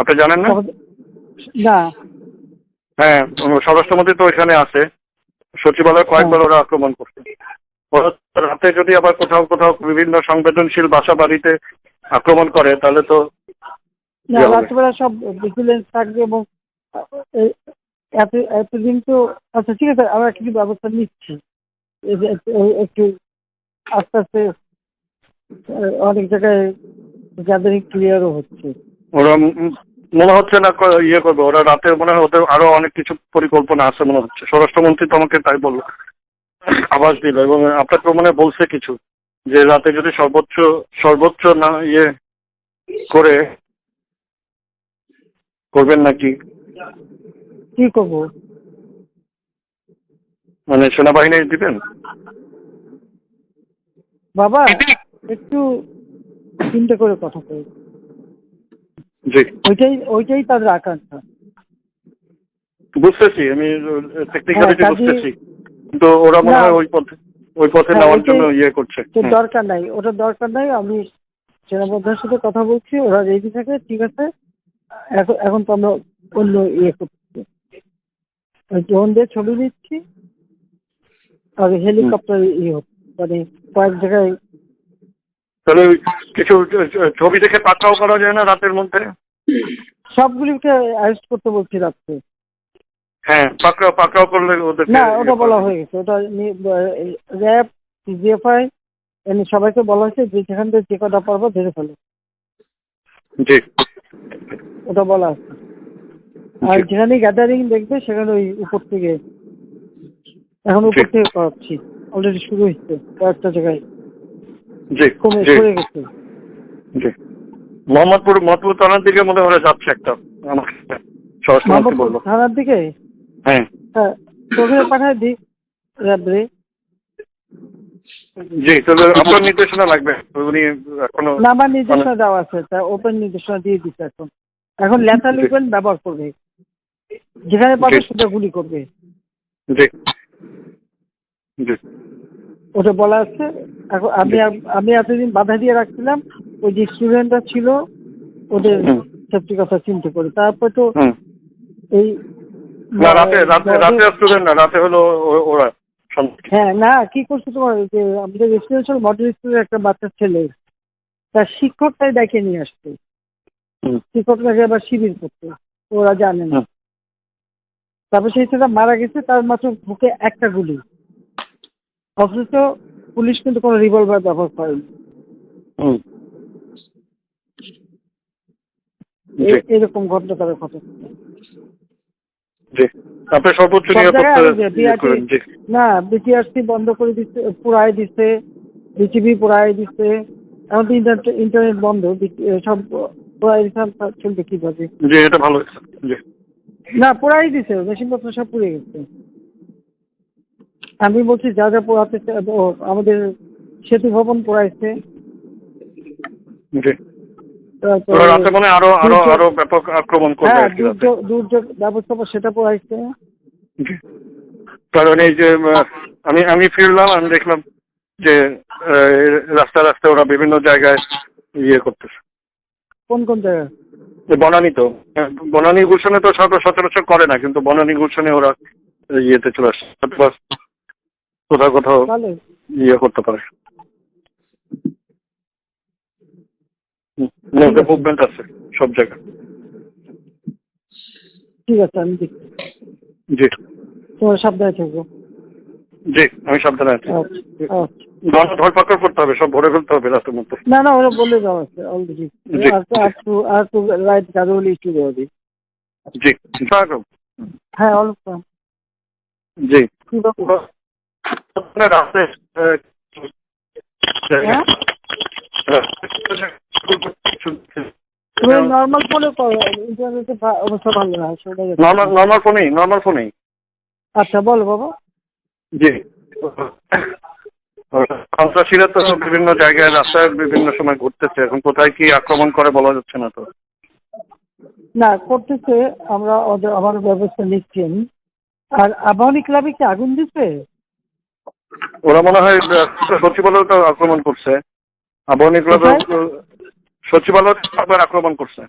আপনি জানেন না? না। হ্যাঁ স্বরাষ্ট্রমন্ত্রী তো এখানে আছে। সচিবালয় কয়েকবার ওরা আক্রমণ করছে। রাতে যদি আবার কোথাও কোথাও বিভিন্ন সংবেদনশীল বাসা বাড়িতে আক্রমণ করে তাহলে তো? রাত্রিবেলা সব ভিজিলেন্স থাকবে এবং এত এতদিন তো আচ্ছা ঠিক আছে আমরা কিছু ব্যবস্থা নিচ্ছি। একটু- আস্তে আস্তে অনেক জায়গায় গ্যাদারিং ক্লিয়ারও হচ্ছে। ওরা মনে হচ্ছে না ইয়ে করবে। ওরা রাতে মনে হয় ওদের আরও অনেক কিছু পরিকল্পনা আছে মনে হচ্ছে। স্বরাষ্ট্রমন্ত্রী তো আমাকে তাই বলল। আভাস দিল এবং আপনাকে মনে বলছে কিছু যে রাতে যদি সর্বোচ্চ সর্বোচ্চ না ইয়ে করে করবেন নাকি? কি করব? মানে সেনাবাহিনী দিবেন? বাবা একটু চিন্তা করে কথা জি ওইটাই ওইটাই তাদের আকাঙ্ক্ষা বুঝতেছি আমি টেকনিক্যালিটি বুঝতেছি। কিন্তু ওরা মনে হয় ওই পথে ওই পথে হ্যাঁ, নেওয়ার জন্য ইয়ে করছে। তো দরকার নাই ওটা দরকার নাই আমি সেনাবদ্ধার সাথে কথা বলছি ওরা রেডি থাকে ঠিক আছে। এখন এখন তো আমরা অন্য ইয়ে করছি। ড্রোন দিয়ে ছবি নিচ্ছি আর হেলিকপ্টার ইয়ে মানে কয়েক জায়গায় তাহলে কিছু ছবি দেখে পাকড়াও করা যায় না রাতের মধ্যে? সবগুলিকে অ্যারেস্ট করতে বলছি রাত্রে। হ্যাঁ পাকড়াও পাকড়াও করলে ওদের না ওটা বলা হয়ে গেছে। ওটা র্যাব সিজিএফআই এমনি সবাইকে বলা হয়েছে যে যেখান থেকে যে কটা পারব ধরে ফেলো। জি। ওটা বলা আছে। আর। যেখানে গ্যাদারিং দেখবে সেখানে ওই উপর থেকে। এখন উপর থেকে করাচ্ছি। অলরেডি শুরু হয়েছে কয়েকটা জায়গায়। জি কমে জি। গেছে। জি। মোহাম্মদপুর মোহাম্মদপুর থানার দিকে মনে হয় যাচ্ছে একটা। আমাকে স্বরাষ্ট্রমন্ত্রী বলল। থানার দিকে? হ্যাঁ। হ্যাঁ তোকে পাঠায় দিই র্যাবরে জি তাহলে আপনার নির্দেশনা লাগবে। উনি এখনও না আমার নির্দেশনা দেওয়া আছে তা ওপেন নির্দেশনা দিয়ে দিচ্ছে এখন। এখন জি। লিখবেন ব্যবহার করবে। যেখানে পাবে সেটা গুলি করবে। জি। জি। ওটা বলা আছে আমি আমি এতদিন বাধা দিয়ে রাখছিলাম ওই যে স্টুডেন্টরা ছিল ওদের। সেফটি কথা চিন্তা করে। তারপর তো এই না রাতে রাতে রাতে স্টুডেন্ট না রাতে হলো ওরা হ্যাঁ না কি করছে তোমার যে আমাদের রেসিডেন্সিয়াল মডেল স্কুলের একটা বাচ্চা ছেলে তার শিক্ষকটাই ডেকে নিয়ে হুম। শিক্ষকটাকে আবার শিবির করতে ওরা জানে না। তারপর সেই ছেলেটা মারা গেছে তার মাত্র বুকে একটা গুলি। অথচ পুলিশ কিন্তু কোনো রিভলভার ব্যবহার করেনি এরকম ঘটনা তারা ঘটে সর্বোচ্চ না বিটিআরসি বন্ধ করে দিচ্ছে পুরাই দিচ্ছে বিটিভি পুরাই দিচ্ছে এখন তো ইন্টারনেট ইন্টারনেট বন্ধ সব পুরাই দিচ্ছে চলবে কীভাবে? জি এটা ভালো না পুরাই দিছে মেশিনপত্র সব পুড়ে গেছে। আমি বলছি যা যা পোড়াতে আমাদের সেতু ভবন পোড়াইছে রাতে মনে আরও আরও আরও ব্যাপক আক্রমণ করবে হ্যাঁ আর কি দুর্যোগ ব্যবস্থাপনা সেটা পোড়াইছে। কারণ এই যে আমি আমি ফিরলাম আমি দেখলাম যে রাস্তা ওরা বিভিন্ন জায়গায় ইয়ে করতেছে। কোন কোন জায়গায়? বনানী তো। বনানী গুলশানে তো সচরাচর করে না কিন্তু বনানী গুলশানে ওরা ইয়েতে চলে আসে। অথবা কোথাও কোথাও ইয়ে করতে পারে। মুভমেন্ট আছে। সব জায়গায়। ঠিক আছে আমি দেখছি। জি। তোমার সাবধানে থাকব। জি আমি সাবধানে আছি। আচ্ছা আচ্ছা। ধরপাকড় করতে হবে সব ভরে ফেলতে হবে রাতের মধ্যে। না না ওরা বলে দেওয়া আছে অলরেডি আর তো আর তো আর তো রাইট গাড়ি ইস্যু দেওয়া দিই। জি। হ্যাঁ অল্প জি। নর্মাল ফোনে ইন্টারনেটে অবস্থা ভালো না সেটা নর্মাল নর্মাল ফোনেই নর্মাল ফোনেই আচ্ছা বলো বাবা। জি। সন্ত্রাসীরা তো বিভিন্ন জায়গায় রাস্তায় বিভিন্ন সময় ঘুরতেছে। এখন কোথায় কি আক্রমণ করে বলা যাচ্ছে না তো। না করতেছে। আমরা ওদের আমার ব্যবস্থা নিচ্ছি। আমি আর আবাহনী ক্লাবে কি আগুন দিচ্ছে ওরা মনে হয় আহ, সচিবালয় তো আক্রমণ করছে। আবহাওয়া ক্লাব সচিবালয় আক্রমণ করছে।